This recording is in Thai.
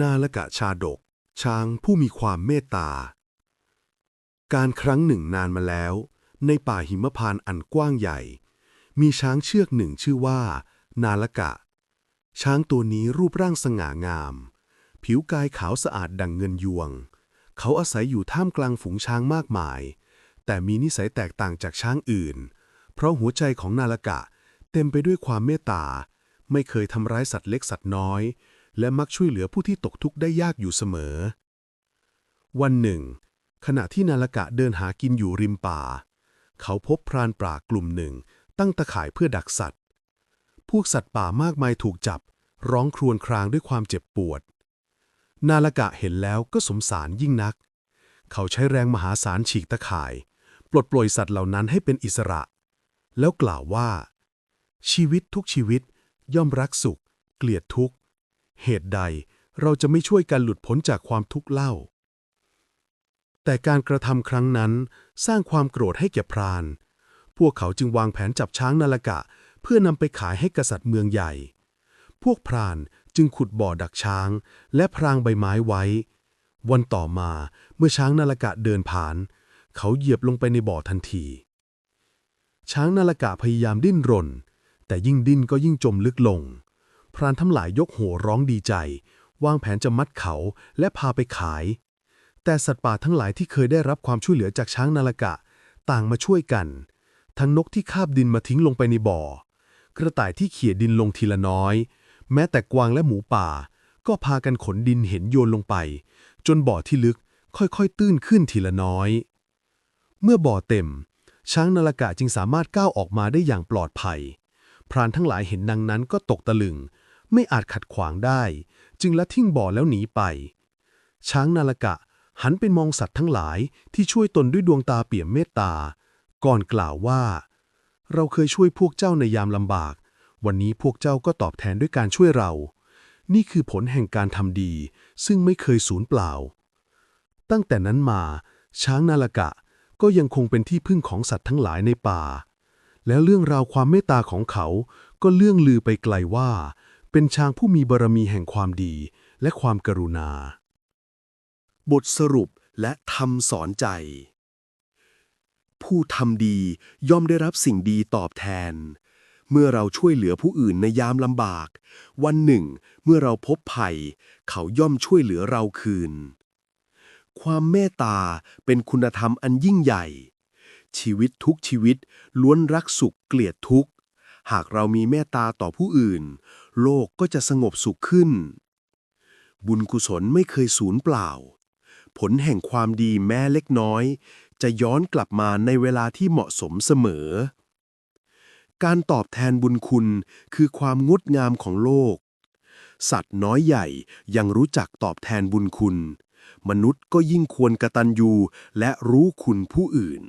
นาลกะชาดก ช้างผู้มีความเมตตา การครั้งหนึ่งนานมาแล้ว ในป่าหิมพานต์อันกว้างใหญ่ มีช้างเชือกหนึ่งชื่อว่า นาลกะ ช้างตัวนี้รูปร่างสง่างาม ผิวกายขาวสะอาดดังเงินยวง เขาอาศัยอยู่ท่ามกลางฝูงช้างมากมาย แต่มีนิสัยแตกต่างจากช้างอื่น เพราะหัวใจของนาลกะเต็มไปด้วยความเมตตา ไม่เคยทำร้ายสัตว์เล็กสัตว์น้อย และมักช่วยเหลือผู้ที่ตกทุกข์ได้ยากอยู่เสมอ วันหนึ่ง ขณะที่นาลกะเดินหากินอยู่ริมป่า เขาพบพรานป่ากลุ่มหนึ่ง ตั้งตะข่ายเพื่อดักสัตว์ พวกสัตว์ป่ามากมายถูกจับ ร้องครวญครางด้วยความเจ็บปวด นาลกะเห็นแล้วก็สงสารยิ่งนัก เขาใช้แรงมหาศาลฉีกตะข่าย ปลดปล่อยสัตว์เหล่านั้นให้เป็นอิสระ แล้วกล่าวว่า ชีวิตทุกชีวิตย่อมรักสุข เกลียดทุกข์ เหตุใดเราจะไม่ช่วยกันหลุดพ้นจากความทุกข์เล่า แต่การกระทำครั้งนั้นสร้างความโกรธให้แก่พราน พวกเขาจึงวางแผนจับช้างนาลกะ เพื่อนำไปขายให้กษัตริย์เมืองใหญ่ พวกพรานจึงขุดบ่อดักช้าง และพรางใบไม้ไว้ วันต่อมาเมื่อช้างนาลกะเดินผ่าน เขาเหยียบลงไปในบ่อทันที ช้างนาลกะพยายามดิ้นรน แต่ยิ่งดิ้นก็ยิ่งจมลึกลง พรานทั้งหลายยกโห่ร้องดีใจ วางแผนจะมัดเขาและพาไปขาย แต่สัตว์ป่าทั้งหลายที่เคยได้รับความช่วยเหลือจากช้างนาลกะ ต่างมาช่วยกัน ทั้งนกที่คาบดินมาทิ้งลงไปในบ่อ กระต่ายที่เขี่ยดินลงทีละน้อย แม้แต่กวางและหมูป่า ก็พากันขนดินเห็นโยนลงไป จนบ่อที่ลึกค่อยๆ ตื้นขึ้นทีละน้อย เมื่อบ่อเต็ม ช้างนาลกะจึงสามารถก้าวออกมาได้อย่างปลอดภัย พรานทั้งหลายเห็นดังนั้นก็ตกตะลึง ไม่อาจขัดขวางได้ จึงละทิ้งบ่อแล้วหนีไป ช้างนาลกะหันไปมองสัตว์ทั้งหลายที่ช่วยตนด้วยดวงตาเปี่ยมเมตตา ก่อนกล่าวว่า เราเคยช่วยพวกเจ้าในยามลำบาก วันนี้พวกเจ้าก็ตอบแทนด้วยการช่วยเรา นี่คือผลแห่งการทำดี ซึ่งไม่เคยสูญเปล่า ตั้งแต่นั้นมา ช้างนาลกะก็ยังคงเป็นที่พึ่งของสัตว์ทั้งหลายในป่า แล้วเรื่องราวความเมตตาของเขาก็เลื่องลือไปไกลว่า เป็นช้างผู้มีบารมีแห่งความดีและความกรุณา บทสรุปและทำสอนใจ ผู้ทำดีย่อมได้รับสิ่งดีตอบแทน เมื่อเราช่วยเหลือผู้อื่นในยามลำบาก วันหนึ่ง เมื่อเราพบภัย เขาย่อมช่วยเหลือเราคืน ความเมตตาเป็นคุณธรรมอันยิ่งใหญ่ ชีวิตทุกชีวิตล้วนรักสุขเกลียดทุกข์ หากเรามีเมตตาต่อผู้อื่น โลกก็จะสงบสุขขึ้น บุญกุศลไม่เคยสูญเปล่า ผลแห่งความดีแม้เล็กน้อย จะย้อนกลับมาในเวลาที่เหมาะสมเสมอ การตอบแทนบุญคุณคือความงดงามของโลก สัตว์น้อยใหญ่ยังรู้จักตอบแทนบุญคุณ มนุษย์ก็ยิ่งควรกระตัญญูและรู้คุณผู้อื่น